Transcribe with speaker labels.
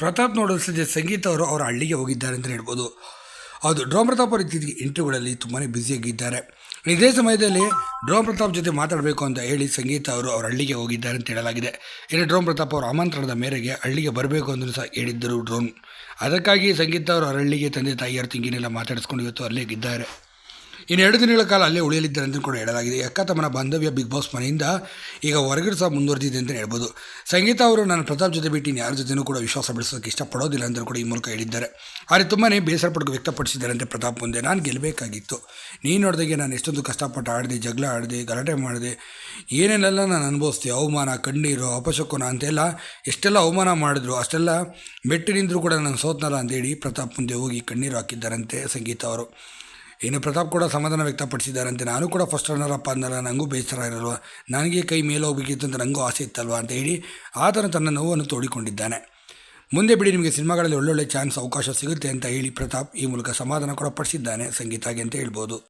Speaker 1: ಪ್ರತಾಪ್ ನೋಡಲು ಸಂಜೆ ಸಂಗೀತ ಅವರು ಅವರ ಹಳ್ಳಿಗೆ ಹೋಗಿದ್ದಾರೆ ಅಂತ ಹೇಳ್ಬೋದು. ಹೌದು ಡ್ರೋಮ್ ಪ್ರತಾಪ್ ಅವರು ಇತ್ತೀಚೆಗೆ ಇಂಟರ್ವ್ಯೂಗಳಲ್ಲಿ ತುಂಬಾ ಬ್ಯುಸಿಯಾಗಿದ್ದಾರೆ ಇದೇ ಸಮಯದಲ್ಲಿ ಡ್ರೋಮ್ ಪ್ರತಾಪ್ ಜೊತೆ ಮಾತಾಡಬೇಕು ಅಂತ ಹೇಳಿ ಸಂಗೀತ ಅವರು ಅವರ ಹಳ್ಳಿಗೆ ಹೋಗಿದ್ದಾರೆ ಅಂತ ಹೇಳಲಾಗಿದೆ. ಇನ್ನು ಡ್ರೋಮ್ ಪ್ರತಾಪ್ ಅವರು ಆಮಂತ್ರಣದ ಮೇರೆಗೆ ಹಳ್ಳಿಗೆ ಬರಬೇಕು ಅಂತ ಸಹ ಹೇಳಿದ್ದರು ಡ್ರೋನ್. ಅದಕ್ಕಾಗಿ ಸಂಗೀತ ಅವರು ಅವರ ಹಳ್ಳಿಗೆ ತಂದೆ ತಾಯಿಯರ ತಿಂಗಿನೆಲ್ಲ ಮಾತಾಡಿಸ್ಕೊಂಡು ಇವತ್ತು ಅಲ್ಲೇ ಇದ್ದಾರೆ. ಇನ್ನು ಎರಡು ದಿನಗಳ ಕಾಲ ಅಲ್ಲೇ ಉಳಿಯಲಿದ್ದಾರೆ ಅಂತ ಕೂಡ ಹೇಳಲಾಗಿದೆ. ಅಕ್ಕ ತಮ್ಮನ ಬಾಂಧವ್ಯ ಬಿಗ್ ಬಾಸ್ ಮನೆಯಿಂದ ಈಗ ಹೊರಗಡೆ ಸಹ ಮುಂದುವರೆದಿದೆ ಅಂತ ಹೇಳ್ಬೋದು. ಸಂಗೀತ ಅವರು ನಾನು ಪ್ರತಾಪ್ ಜೊತೆ ಇನ್ನು ಯಾರ ಜೊತೆನೂ ಕೂಡ ವಿಶ್ವಾಸ ಬೆಳೆಸೋಕ್ಕೆ ಇಷ್ಟಪಡೋದಿಲ್ಲ ಅಂತ ಕೂಡ ಈ ಮೂಲಕ ಹೇಳಿದ್ದಾರೆ. ಆದರೆ ತುಂಬಾ ಬೇಸರ ಪಟ್ಟು ಅಂತ ಪ್ರತಾಪ್ ಮುಂದೆ ನಾನು ಗೆಲ್ಲಬೇಕಾಗಿತ್ತು. ನೀನು ನೋಡಿದಾಗೆ ನಾನು ಎಷ್ಟೊಂದು ಕಷ್ಟಪಟ್ಟು ಆಡಿದೆ, ಜಗಳ ಆಡಿದೆ, ಗಲಾಟೆ ಮಾಡಿದೆ. ಏನೇನೆಲ್ಲ ನಾನು ಅನುಭವಿಸ್ದೆ? ಅವಮಾನ, ಕಣ್ಣೀರು, ಅಪಶಕುನ ಅಂತೆಲ್ಲ ಎಷ್ಟೆಲ್ಲ ಅವಮಾನ ಮಾಡಿದ್ರು, ಅಷ್ಟೆಲ್ಲ ಮೆಟ್ಟಿನಿಂದರೂ ಕೂಡ ನಾನು ಸೋತ್ನಲ್ಲ ಅಂತೇಳಿ ಪ್ರತಾಪ್ ಮುಂದೆ ಹೋಗಿ ಕಣ್ಣೀರು ಹಾಕಿದ್ದಾರಂತೆ ಸಂಗೀತ ಅವರು. ಇನ್ನು ಪ್ರತಾಪ್ ಕೂಡ ಸಮಾಧಾನ ವ್ಯಕ್ತಪಡಿಸಿದ್ದಾರಂತೆ. ನಾನು ಕೂಡ ಫಸ್ಟ್ ರನ್ನರ್ ಅಪ್ಪ ಅಂದಲ್ಲ ನನಗೂ ಬೇಸರ ಇರಲ್ವ? ನನಗೆ ಕೈ ಮೇಲೆ ಹೋಗಬೇಕಿತ್ತು ಅಂತ ನನಗೂ ಆಸೆ ಇತ್ತಲ್ವ ಅಂತ ಹೇಳಿ ಆತನ ತನ್ನ ನೋವನ್ನು ತೋಡಿಕೊಂಡಿದ್ದಾನೆ. ಮುಂದೆ ಬಿಡಿ ನಿಮಗೆ ಸಿನಿಮಾಗಳಲ್ಲಿ ಒಳ್ಳೊಳ್ಳೆ ಚಾನ್ಸ್ ಅವಕಾಶ ಸಿಗುತ್ತೆ ಅಂತ ಹೇಳಿ ಪ್ರತಾಪ್ ಈ ಮೂಲಕ ಸಮಾಧಾನ ಕೂಡ ಪಡಿಸಿದ್ದಾನೆ ಸಂಗೀತಾಗೆ ಅಂತ ಹೇಳ್ಬೋದು.